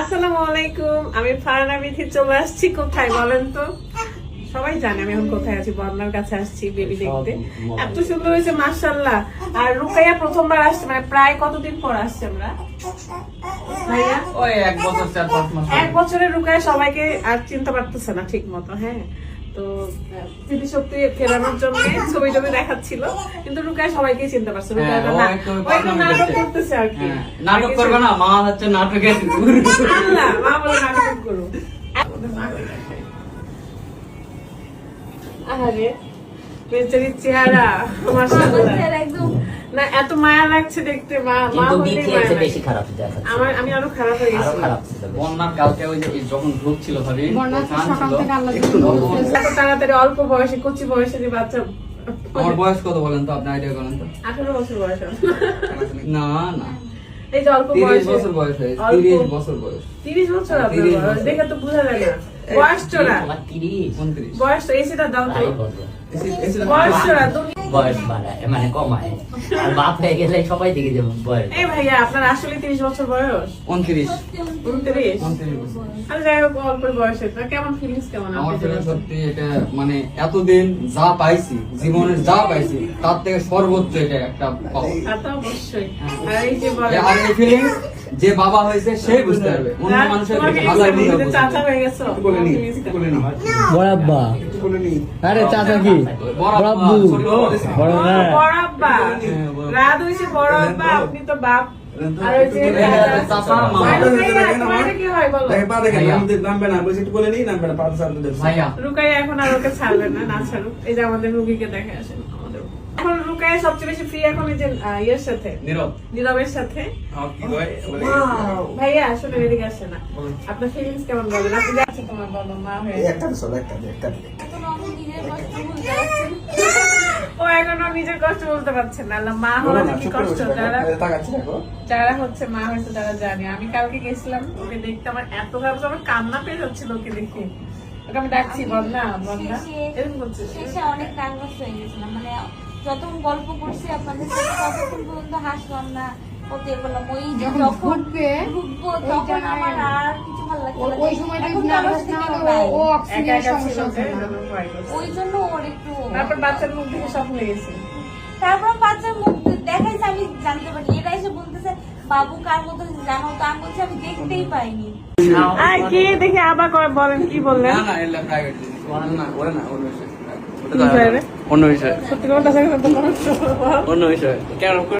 আসসালামু আলাইকুম আমি ফারানা বিথি চলে আসছি। কোথায় বলেন তো? সবাই জানে আমি এখন কোথায় আছি বর্ণার কাছে আসছি বেবি দেখতে। এত সুন্দর হয়েছে মার্শাল্লাহ আর রুকাইয়া প্রথমবার আসছে মানে প্রায় কতদিন পর আসছে আমরা? এক বছর চার পাঁচ মাস এক বছরের রুকায় সবাইকে আর চিনতে পারতেছে না ঠিক মতো হ্যাঁ। তো স্মৃতিশক্তি ফেরানোর জন্য ছবি টবি দেখাচ্ছিল কিন্তু রুকায় সবাইকে চিনতে পারছে হ্যাঁ, নাটক করতেছে আর কি হ্যাঁ, নাটক করবে না মা হচ্ছে নাটকের আল্লাহ, মা বলে নাটক করো। আরে বেচারির চেহারা মাশাআল্লাহ। না এত মায়া লাগছে দেখতে মা মা কিন্তু বললেই দ্বিতীয় মায়া হচ্ছে লাগে। বেশি খারাপ আমার আমি আরও খারাপ হয়ে গেছি। খারাপ বন্যার কালকে ওই যে যখন ঢুকছিল ভাবি বন্যা তো কাঁদছিল। সকাল থেকে আল্লাহ একটু দিকে তখন- এত তাড়াতাড়ি অল্প বয়সে কচি বয়সে যে বাচ্চা আমার বয়স কত বলেন তো? আপনি আইডিয়া করেন তো। আঠারো বছর বয়স না না। এই যে অল্প বয়সে। বছর বয়স হয়েছে অল্প- তিরিশ বছর বয়স। তিরিশ বছর আপনার 30 বয়স। বছর। দেখে তো বোঝা যায় না। বয়স আমার তিরিশ বয়স তো এসিটা দাও তো। তাই বলব। এসি- এসি- বয়স চোরা তুমি বয়স বাড়ায় মানে কমায়। আর বাপ হয়ে গেলে সবাই দিকে যাব বয়স এই ভাইয়া আপনার আসলে তিরিশ বছর বয়স? উনত্রিশ। উনত্রিশ? উনত্রিশ। আর যাই হোক অল্প বয়সে। কেমন ফিলিংস কেমন আমার আপনি সত্যি এটা মানে এতদিন যা পাইছি জীবনের যা পাইছি তার থেকে সর্বোচ্চ এটা একটা পাওয়া। তা তো অবশ্যই। আর এই যে আর এই ফিলিং যে বাবা হয়েছে সে বুঝতে পারবে। অন্য মানুষের হাজার হয়ে গেছো? বড়াব্বা আরে চাচা কি? বড়াব্বু বড় ভাই বড় আব্বা। রাত হয়েছে বড় আপনি তো বাপ। হয় এখন আর ওকে ছাড়বে না না ছাড়ুক। এই যে আমাদের রুগীকে দেখে আসেন। এখন রুকাইয়া সবচেয়ে বেশি ফ্রি এখন যে ইয়ের সাথে নীরব। নীরবের সাথে। ভাইয়া আসলে এদিকে আসে না। আপনার ফিলিংস কেমন বলেন? আপনি যাচ্ছে তোমার বাবা মা হয়ে ও এখনও নিজের কষ্ট বলতে পারছে না। আল্লাহ মা হওয়া যে কষ্ট? যারা যারা হচ্ছে মা হয়েছে তারা জানে। আমি কালকে গেছিলাম ওকে দেখতে আমার এত খারাপ আমার কান্না পেয়ে যাচ্ছিল ওকে দেখে। ওকে আমি ডাকছি বন্যা বন্যা। এরকম করছে। অনেক হয়ে গেছিলাম। মানে যত গল্প করছি আপনাদের সাথে ততক্ষণ পর্যন্ত হাসলাম না। বললাম ওই যখন ঢুকবো তখন আমার আর কিছু ভালো লাগছে ওই। ও অক্সিজেনের সমস্যা। ওই জন্য ওর একটু তারপর বাচ্চার মুখ দেখে সব ভুলে গেছি। তারপর বাচ্চার মুখ দেখাইছে আমি জানতে পারি এরা এসে বলতেছে বাবু কার মতো জানো তো? আমি বলছি আমি দেখতেই পাইনি। আর কি দেখে আবার বলেন কি বললেন? না না প্রাইভেট না ওরা না। অন্য বিষয়। অন্য বিষয়। কেন?